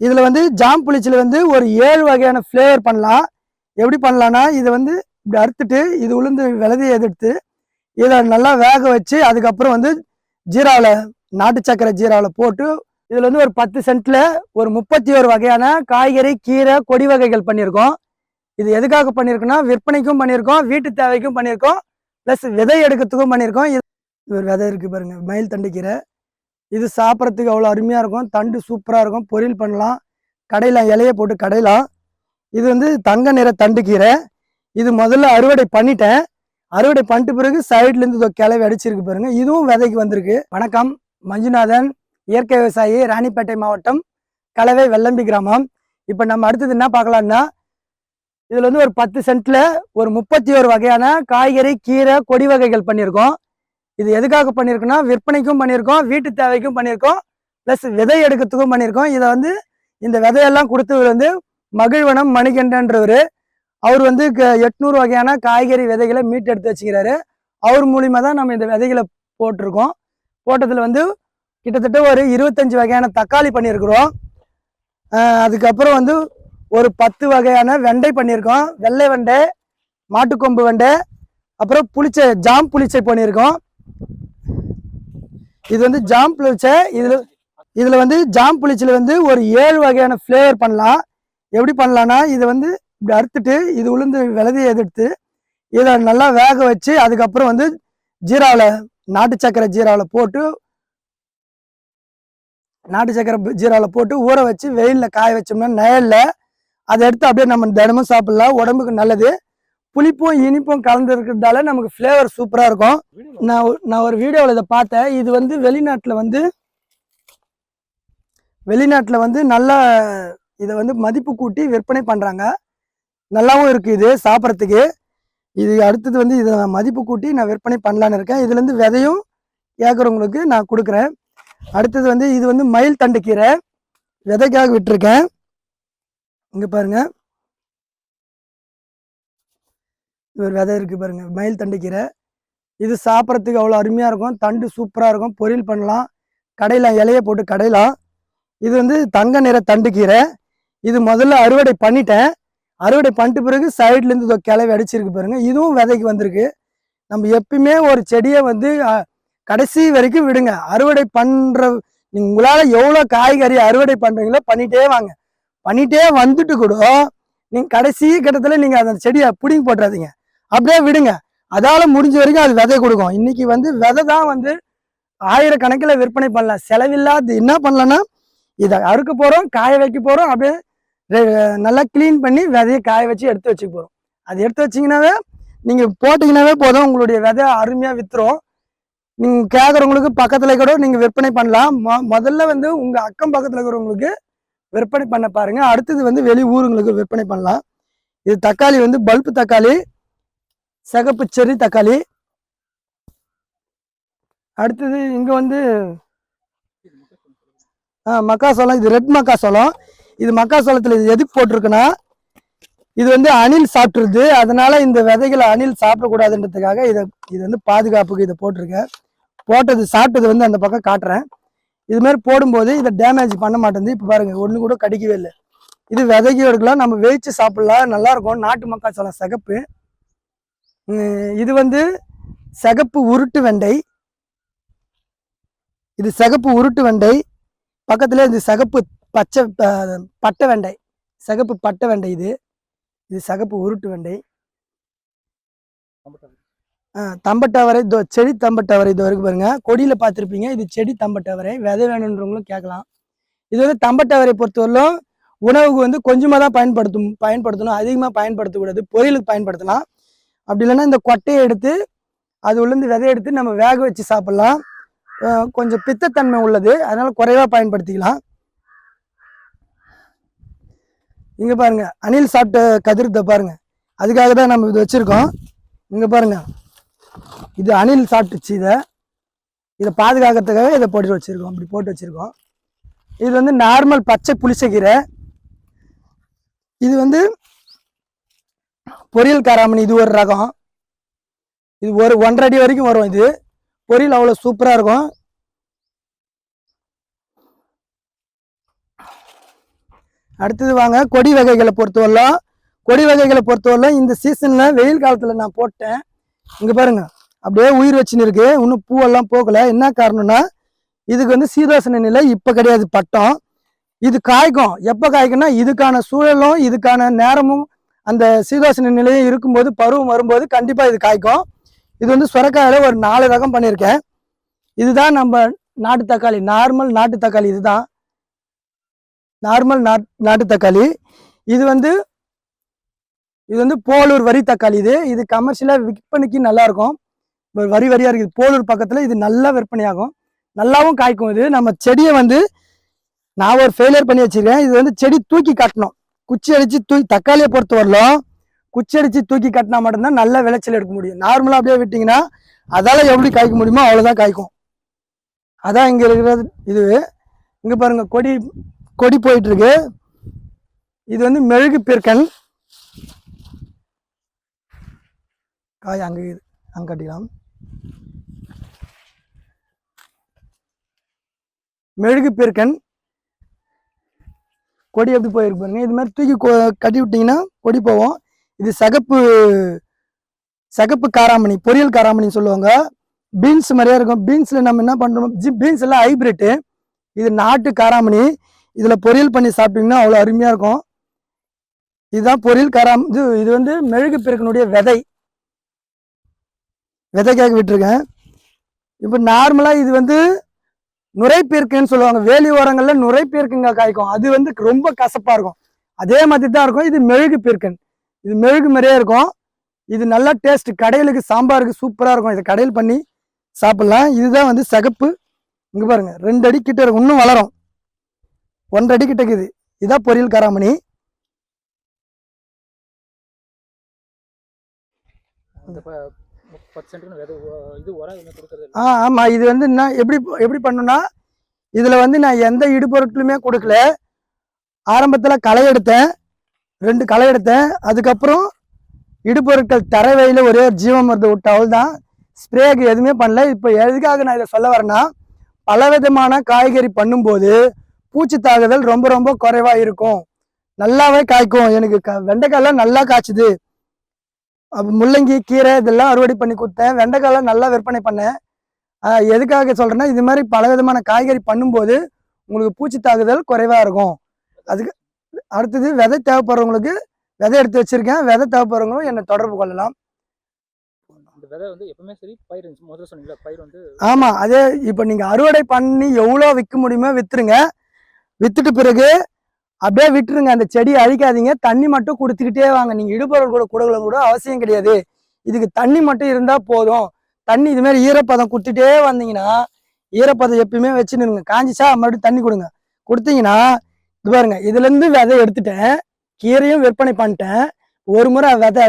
இதில் வந்து ஜாம் புளிச்சில் வந்து ஒரு ஏழு வகையான ஃப்ளேவர் பண்ணலாம். எப்படி பண்ணலான்னா இதை வந்து இப்படி அறுத்துட்டு இது உளுந்து விளதியை எதிர்த்து இதை நல்லா வேக வச்சு அதுக்கப்புறம் வந்து ஜீராவில் நாட்டு சக்கரை ஜீராவில் போட்டு இதில் வந்து ஒரு பத்து சென்ட்டில் ஒரு முப்பத்தி ஒரு வகையான காய்கறி கீரை கொடி வகைகள் பண்ணியிருக்கோம். இது எதுக்காக பண்ணியிருக்கோம்னா விற்பனைக்கும் பண்ணியிருக்கோம் வீட்டு தேவைக்கும் பண்ணியிருக்கோம் ப்ளஸ் விதை எடுக்கிறதுக்கும் பண்ணியிருக்கோம். இது ஒரு விதை இருக்குது பாருங்கள் மயில் தண்டு கீரை. இது சாப்பிட்றதுக்கு அவ்வளோ அருமையாக இருக்கும். தண்டு சூப்பராக இருக்கும். பொரியல் பண்ணலாம். கடையில் இலையை போட்டு கடையலாம். இது வந்து தங்க நிற தண்டு கீரை. இது முதல்ல அறுவடை பண்ணிட்டேன். அறுவடை பண்ணிட்ட பிறகு சைட்லேருந்து இதோ கிளவி அடிச்சிருக்கு பாருங்க. இதுவும் விதைக்கு வந்திருக்கு. வணக்கம். மஞ்சுநாதன் இயற்கை விவசாயி ராணிப்பேட்டை மாவட்டம் கலவை வெள்ளம்பி கிராமம். இப்போ நம்ம அடுத்தது என்ன பார்க்கலாம்னா இதில் வந்து ஒரு பத்து சென்ட்டில் ஒரு முப்பத்தி ஒரு வகையான காய்கறி கீரை கொடி வகைகள் பண்ணியிருக்கோம். இது எதுக்காக பண்ணியிருக்கோம்னா விற்பனைக்கும் பண்ணியிருக்கோம் வீட்டு தேவைக்கும் பண்ணியிருக்கோம் ப்ளஸ் விதை எடுக்கிறதுக்கும் பண்ணியிருக்கோம் இதை வந்து இந்த விதையெல்லாம் கொடுத்தவர் வந்து மகிழ்வனம் மணிகண்டன்றவர் அவர் வந்து க- எட்நூறு வகையான காய்கறி விதைகளை மீட் எடுத்து வச்சுக்கிறாரு. அவர் மூலியமாக தான் நம்ம இந்த விதைகளை போட்டிருக்கோம். போட்டதில் வந்து கிட்டத்தட்ட ஒரு இருபத்தஞ்சி வகையான தக்காளி பண்ணியிருக்கிறோம். அதுக்கப்புறம் வந்து ஒரு பத்து வகையான வெண்டை பண்ணியிருக்கோம். வெள்ளை வெண்டை மாட்டுக்கொம்பு வெண்டை அப்புறம் புளிச்சை ஜாம் புளிச்சை பண்ணியிருக்கோம். இது வந்து ஜாம் புளிச்சை இதுல இதுல வந்து ஜாம் புளிச்சில வந்து ஒரு ஏழு வகையான ஃப்ளேவர் பண்ணலாம். எப்படி பண்ணலாம்னா இதை வந்து இப்படி அறுத்துட்டு இது உளுந்து விளதி எதிர்த்து இதை நல்லா வேக வச்சு அதுக்கப்புறம் வந்து ஜீராவில் நாட்டு சக்கரை ஜீராவில் போட்டு நாட்டு சக்கரை ஜீராவில் போட்டு ஊற வச்சு வெயிலில் காய வச்சோம்னா நிழல்ல அதை எடுத்து அப்படியே நம்ம தினமும் சாப்பிட்லாம். உடம்புக்கு நல்லது. புளிப்பும் இனிப்பும் கலந்து இருக்கிறதால நமக்கு ஃப்ளேவர் சூப்பராக இருக்கும். நான் ஒரு- நான் ஒரு வீடியோவில் இதை பார்த்தேன். இது வந்து வெளிநாட்டில் வந்து வெளிநாட்டில் வந்து நல்லா இதை வந்து மதிப்பு கூட்டி விற்பனை பண்ணுறாங்க நல்லாவும் இருக்குது இது சாப்பிட்றதுக்கு. இது அடுத்தது வந்து இதை நான் மதிப்பு கூட்டி நான் விற்பனை பண்ணலான்னு இருக்கேன். இதுலேருந்து விதையும் கேட்குறவங்களுக்கு நான் கொடுக்குறேன். அடுத்தது வந்து இது வந்து மயில் தண்டு கீரை. விதைக்காக விட்டுருக்கேன். இங்கே பாருங்கள் இது ஒரு விதை இருக்குது பாருங்க. மயில் தண்டுக்கீரை இது சாப்பிட்றதுக்கு அவ்வளோ அருமையாக இருக்கும். தண்டு சூப்பராக இருக்கும். பொரியல் பண்ணலாம். கடையில் இலையை போட்டு கடையலாம். இது வந்து தங்க நிற தண்டுக்கீரை இது முதல்ல அறுவடை பண்ணிட்டேன். அறுவடை பண்ணிட்ட பிறகு சைட்லேருந்து இதோ கிளவி அடிச்சிருக்கு பாருங்க. இதுவும் விதைக்கு வந்திருக்கு. நம்ம எப்பயுமே ஒரு செடியை வந்து கடைசி வரைக்கும் விடுங்க. அறுவடை பண்ணுற நீங்கள் உங்களால் எவ்வளோ காய்கறி அறுவடை பண்ணுறீங்களோ பண்ணிட்டே வாங்க. பண்ணிட்டே வந்துட்டு கூட நீங்கள் கடைசி கட்டத்தில் நீங்கள் அந்த செடியை பிடிங்கி போட்டுறாதீங்க. அப்படியே விடுங்க. அதால முடிஞ்ச வரைக்கும் அது விதை கொடுக்கும். இன்னைக்கு வந்து விதை தான் வந்து ஆயிரக்கணக்கில் விற்பனை பண்ணலாம். செலவில்லாது என்ன பண்ணலன்னா இதை அறுக்க போகிறோம் காய வைக்க போகிறோம் அப்படியே நல்லா க்ளீன் பண்ணி விதையை காய வச்சு எடுத்து வச்சுக்க போகிறோம் அது எடுத்து வச்சிங்கனாவே நீங்கள் போட்டிங்கனாவே போதும். உங்களுடைய விதை அருமையாக விற்றுரும் நீங்கள் கேட்குறவங்களுக்கு பக்கத்தில் கூட நீங்கள் விற்பனை பண்ணலாம். மொ முதல்ல வந்து உங்கள் அக்கம் பக்கத்தில் இருக்கிறவங்களுக்கு விற்பனை பண்ண பாருங்கள் அடுத்தது வந்து வெளி ஊருங்களுக்கு விற்பனை பண்ணலாம். இது தக்காளி வந்து பல்ப்பு தக்காளி. சிகப்பு செரி தக்காளி. அடுத்தது இங்கே வந்து ஆ மக்காசோளம் இது ரெட் மக்காசோளம் இது மக்காசோளத்தில் இது எதுக்கு போட்டிருக்குன்னா இது வந்து அணில் சாப்பிட்ருது அதனால இந்த விதைகளை அணில் சாப்பிடக்கூடாதுன்றதுக்காக இதை இது வந்து பாதுகாப்புக்கு இதை போட்டிருக்கேன். போட்டது சாப்பிட்டது வந்து அந்த பக்கம் காட்டுறேன். இது மாதிரி போடும்போது இதை டேமேஜ் பண்ண மாட்டேங்குது. இப்போ பாருங்கள் ஒன்று கூட கடிக்கவே இல்லை. இது விதைக்கு எடுக்கலாம். நம்ம வேவிச்சு சாப்பிட்லாம். நல்லாயிருக்கும் நாட்டு மக்காச்சோளம் சிகப்பு. இது வந்து சிகப்பு உருட்டு வெண்டை. இது சிகப்பு உருட்டு வெண்டை. பக்கத்தில் இது சிகப்பு பச்சை ப- பட்டை வெண்டை. சிகப்பு பட்டை வெண்டை இது. இது சிகப்பு உருட்டு வெண்டை. தம்பட்டவரை இதோ செடி தம்பட்டவரை இது வரைக்கும் பாருங்க. கொடியில் பார்த்துருப்பீங்க. இது செடி தம்பட்டவரை. விதை வேணுன்றவங்களும் கேட்கலாம். இது வந்து தம்பட்டவரை பொறுத்தவரையிலும் உணவுக்கு வந்து கொஞ்சமாக தான் பயன்படுத்தும் பயன்படுத்தணும். அதிகமாக பயன்படுத்தக்கூடாது. பொரியலுக்கு பயன்படுத்தலாம். அப்படி இல்லைன்னா இந்த கொட்டையை எடுத்து அது உள்ளேருந்து விதைய எடுத்து நம்ம வேக வச்சு சாப்பிட்லாம். கொஞ்சம் பித்தத்தன்மை உள்ளது. அதனால் குறைவாக பயன்படுத்திக்கலாம். இங்கே பாருங்க அணில் சாப்பிட்ட கதிர்த்தை பாருங்கள் அதுக்காக தான் நம்ம இது வச்சுருக்கோம். இங்கே பாருங்க இது அணில் சாப்பிட்டுச்சு இதை. இதை பாதுகாக்கிறதுக்காக இதை போட்டு வச்சுருக்கோம். அப்படி போட்டு வச்சுருக்கோம். இது வந்து நார்மல் பச்சை புளிச்சக்கீரை இது வந்து பொரியல் காராமணி இது ஒரு ரகம். இது ஒரு ஒன்றரை அடி வரைக்கும் வரும் இது. பொரியல் அவ்வளோ சூப்பராக இருக்கும். அடுத்தது வாங்க கொடி வகைகளை பொறுத்தவரைலாம் கொடி வகைகளை பொறுத்தவரைலாம் இந்த சீசனில் வெயில் காலத்தில் நான் போட்டேன். இங்கே பாருங்க அப்படியே உயிர் வச்சுன்னு இருக்கு. இன்னும் பூவெல்லாம் போகல. என்ன காரணம்னா இதுக்கு வந்து சீதோசன நிலை இப்போ கிடையாது பட்டம். இது காய்க்கும். எப்போ காய்க்கும்னா இதுக்கான சூழலும் இதுக்கான நேரமும் அந்த சீதோசன நிலையும் இருக்கும்போது பருவம் வரும்போது கண்டிப்பாக இது காய்க்கும். இது வந்து சுரக்காயில் ஒரு நாலு ரகம் பண்ணியிருக்கேன். இதுதான் நம்ம நாட்டு தக்காளி. நார்மல் நாட்டு தக்காளி இதுதான். நார்மல் நாட் நாட்டு தக்காளி. இது வந்து இது வந்து போலூர் வரி தக்காளி இது. இது கமர்ஷியலாக விற்பனைக்கு நல்லாயிருக்கும். வரி வரியாக இருக்குது போலூர் பக்கத்தில் இது நல்லா விற்பனையாகும். நல்லாவும் காய்க்கும் இது. நம்ம செடியை வந்து நான் ஒரு ஃபெயிலியர் பண்ணி வச்சுருக்கேன். இது வந்து செடி தூக்கி காட்டணும். குச்சி அடித்து தூக்கி தக்காளியை பொறுத்த வரலும். குச்சி அடித்து தூக்கி கட்டினா மட்டும்தான் நல்ல விளைச்சல் எடுக்க முடியும். நார்மலாக அப்படியே விட்டிங்கன்னா அதால் எப்படி காய்க்க முடியுமோ அவ்வளோதான் காய்க்கும். அதான் இங்கே இருக்கிறது இது. இங்கே பாருங்கள் கொடி கொடி போயிட்டுருக்கு. இது வந்து மெழுகு பிற்கன் காய் அங்கே அங்கே கட்டிக்கலாம். மெழுகு பிற்கன் கொடி எப்படி போயிருக்கு பாருங்க. இது மாதிரி தூக்கி கொ- கட்டி விட்டீங்கன்னா கொடி போவோம் இது சகப்பு சகப்பு காராமணி பொரியல் காராமணின்னு சொல்லுவாங்க. பீன்ஸ் மாதிரியா இருக்கும். பீன்ஸில் நம்ம என்ன பண்றோம்? பீன்ஸ் எல்லாம் ஹைபிரிட்டு. இது நாட்டு காராமணி. இதில் பொரியல் பண்ணி சாப்பிட்டீங்கன்னா அவ்வளோ அருமையாக இருக்கும். இதுதான் பொரியல் காராம் இது இது வந்து மெழுகு பெருக்கனுடைய விதை. விதைக்காக விட்டுருக்கேன். இப்போ நார்மலாக இது வந்து நுரைப்பீர்க்குன்னு சொல்லுவாங்க. வேலி ஓரங்கள்ல நுரைப்பீர்க்குங்க காய்க்கும். அது வந்து ரொம்ப கசப்பா இருக்கும். அதே மாதிரி தான் இருக்கும். இது மெழுகு பீர்க்கன். இது மெழுகு மாதிரியே இருக்கும். இது நல்லா டேஸ்ட் கடையிலுக்கு சாம்பாருக்கு சூப்பராக இருக்கும். இதை கடையில் பண்ணி சாப்பிட்லாம். இதுதான் வந்து சிகப்பு. இங்கே பாருங்க. ரெண்டு அடி கிட்ட இருக்கும் இன்னும் வளரும். ஒன்றரை அடி கிட்ட இருக்குது. இதான் பொரியல் காராமணி. அந்த இது ஆ ஆமா இது வந்து நான் எப்படி எப்படி பண்ணுன்னா இதுல வந்து நான் எந்த இடுபொருட்களுமே கொடுக்கல. ஆரம்பத்துல களை எடுத்தேன் ரெண்டு களை எடுத்தேன் அதுக்கப்புறம் இடுபொருட்கள் தரவையில் ஒரே ஜீவமருந்து ஜீவ மருந்து விட்ட அவள் தான் ஸ்ப்ரேக்கு எதுவுமே பண்ணல. இப்போ எதுக்காக நான் இதை சொல்ல வரேன்னா பலவிதமான காய்கறி பண்ணும்போது பூச்சி தாக்குதல் ரொம்ப ரொம்ப குறைவா இருக்கும். நல்லாவே காய்க்கும். எனக்கு க வெண்டைக்காயெல்லாம் நல்லா காய்ச்சுது. முள்ளங்கி கீரை இதெல்லாம் அறுவடை பண்ணி கொடுத்தேன். வெண்டைக்காயெல்லாம் நல்லா விற்பனை பண்ணேன். எதுக்காக சொல்றேன்னா இது மாதிரி பல விதமான காய்கறி பண்ணும்போது உங்களுக்கு பூச்சி தாக்குதல் குறைவா இருக்கும். அதுக்கு அடுத்தது விதை தேவைப்படுறவங்களுக்கு விதை எடுத்து வச்சிருக்கேன். விதை தேவைப்படுறவங்களும் என்னை தொடர்பு கொள்ளலாம். இந்த விதை வந்து எப்பவுமே சரி பயிர் இருந்துச்சு. முதல்ல சொன்னீங்களா பயிர் வந்து ஆமா அதே இப்போ நீங்க அறுவடை பண்ணி எவ்வளோ விற்க முடியுமோ வித்துருங்க. வித்துட்டு பிறகு அப்படியே விட்டுருங்க. அந்த செடியை அழிக்காதீங்க. தண்ணி மட்டும் கொடுத்துக்கிட்டே வாங்க. நீங்கள் இடுபொருள் கூட கொடுக்கலாம் கூட அவசியம் கிடையாது. இதுக்கு தண்ணி மட்டும் இருந்தால் போதும். தண்ணி இதுமாரி ஈரப்பதம் கொடுத்துட்டே வந்தீங்கன்னா ஈரப்பதம் எப்பயுமே வச்சுன்னு காஞ்சிச்சா மறுபடியும் தண்ணி கொடுங்க. கொடுத்தீங்கன்னா இது பாருங்க. இதுலேருந்து விதை எடுத்துட்டேன். கீரையும் விற்பனை பண்ணிட்டேன். ஒரு முறை விதை